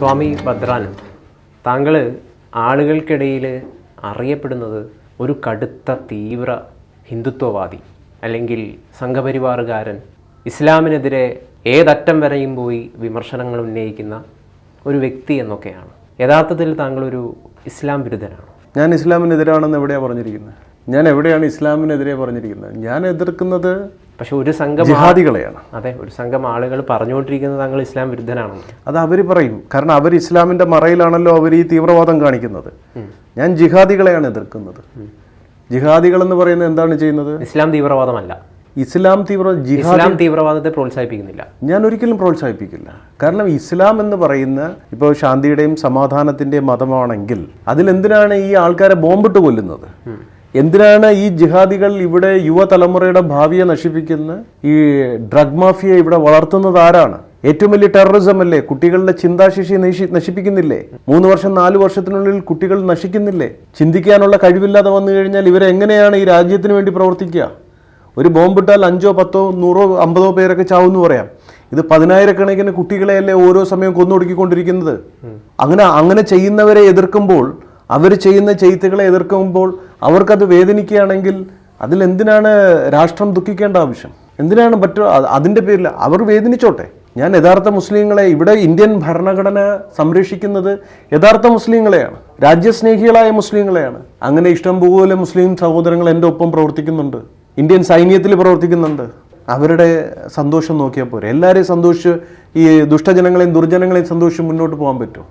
സ്വാമി ഭദ്രാനന്ദ് താങ്കൾ ആളുകൾക്കിടയിൽ അറിയപ്പെടുന്നത് ഒരു കടുത്ത തീവ്ര ഹിന്ദുത്വവാദി അല്ലെങ്കിൽ സംഘപരിവാറുകാരൻ. ഇസ്ലാമിനെതിരെ ഏതറ്റം വരെയും പോയി വിമർശനങ്ങൾ ഉന്നയിക്കുന്ന ഒരു വ്യക്തി എന്നൊക്കെയാണ്. യഥാർത്ഥത്തിൽ താങ്കളൊരു ഇസ്ലാം വിരുദ്ധനാണ്? ഞാൻ ഇസ്ലാമിനെതിരാണെന്ന് എവിടെയാണ് പറഞ്ഞിരിക്കുന്നത്? ഞാൻ എവിടെയാണ് ഇസ്ലാമിനെതിരെ പറഞ്ഞിരിക്കുന്നത്? ഞാൻ എതിർക്കുന്നത് പക്ഷെ ഒരു സംഘം ജിഹാദികളെയാണ്. അതെ ഒരു സംഘം ആളുകൾ പറഞ്ഞുകൊണ്ടിരിക്കുന്നത് താങ്കൾ ഇസ്ലാം വിരുദ്ധനാണെന്ന്. അത് അവർ പറയും. കാരണം അവർ ഇസ്ലാമിന്റെ മറയിലാണല്ലോ അവർ ഈ തീവ്രവാദം കാണിക്കുന്നത്. ഞാൻ ജിഹാദികളെയാണ് എതിർക്കുന്നത്. ജിഹാദികൾ എന്ന് പറയുന്നത് എന്താണ് ചെയ്യുന്നത്? ഇസ്ലാം തീവ്രവാദമല്ല. ഇസ്ലാം തീവ്ര ജിഹാദ് ഇസ്ലാം തീവ്രവാദത്തെ പ്രോത്സാഹിപ്പിക്കുന്നില്ല. ഞാൻ ഒരിക്കലും പ്രോത്സാഹിപ്പിക്കില്ല. കാരണം ഇസ്ലാം എന്ന് പറയുന്ന ഇപ്പോൾ ശാന്തിയുടെയും സമാധാനത്തിന്റെയും മതമാണെങ്കിൽ അതിലെന്തിനാണ് ഈ ആൾക്കാരെ ബോംബിട്ട് കൊല്ലുന്നത്? എന്തിനാണ് ഈ ജിഹാദികൾ ഇവിടെ യുവതലമുറയുടെ ഭാവിയെ നശിപ്പിക്കുന്ന ഈ ഡ്രഗ് മാഫിയ ഇവിടെ വളർത്തുന്നത് ആരാണ്? ഏറ്റവും വലിയ ടെററിസം അല്ലേ? കുട്ടികളുടെ ചിന്താശേഷി നശിപ്പിക്കുന്നില്ലേ? മൂന്ന് വർഷം നാല് വർഷത്തിനുള്ളിൽ കുട്ടികൾ നശിക്കുന്നില്ലേ? ചിന്തിക്കാനുള്ള കഴിവില്ലാതെ വന്നു കഴിഞ്ഞാൽ ഇവരെങ്ങനെയാണ് ഈ രാജ്യത്തിന് വേണ്ടി പ്രവർത്തിക്കുക? ഒരു ബോംബിട്ടാൽ അഞ്ചോ പത്തോ നൂറോ അമ്പതോ പേരൊക്കെ ചാവെന്ന് പറയാം. ഇത് പതിനായിരക്കണക്കിന് കുട്ടികളെയല്ലേ ഓരോ സമയം കൊന്നൊടുക്കിക്കൊണ്ടിരിക്കുന്നത്? അങ്ങനെ അങ്ങനെ ചെയ്യുന്നവരെ എതിർക്കുമ്പോൾ അവർ ചെയ്യുന്ന ചെയ്ത്തുകളെ എതിർക്കുമ്പോൾ അവർക്കത് വേദനിക്കുകയാണെങ്കിൽ അതിലെന്തിനാണ് രാഷ്ട്രം ദുഃഖിക്കേണ്ട ആവശ്യം? എന്തിനാണ് മറ്റു അതിന്റെ പേരിൽ അവർ വേദനിച്ചോട്ടെ. ഞാൻ യഥാർത്ഥ മുസ്ലിങ്ങളെ ഇവിടെ ഇന്ത്യൻ ഭരണഘടന സംരക്ഷിക്കുന്നത് യഥാർത്ഥ മുസ്ലിങ്ങളെയാണ്. രാജ്യസ്നേഹികളായ മുസ്ലിങ്ങളെയാണ്. അങ്ങനെ ഇഷ്ടംപോലെ മുസ്ലിം സഹോദരങ്ങൾ എന്റെ ഒപ്പം പ്രവർത്തിക്കുന്നുണ്ട്. ഇന്ത്യൻ സൈന്യത്തിൽ പ്രവർത്തിക്കുന്നുണ്ട്. അവരുടെ സന്തോഷം നോക്കിയാൽ പോരെ. എല്ലാവരെയും സന്തോഷിച്ച് ഈ ദുഷ്ടജനങ്ങളെയും ദുർജനങ്ങളെയും സന്തോഷിച്ച് മുന്നോട്ട് പോകാൻ പറ്റുമോ?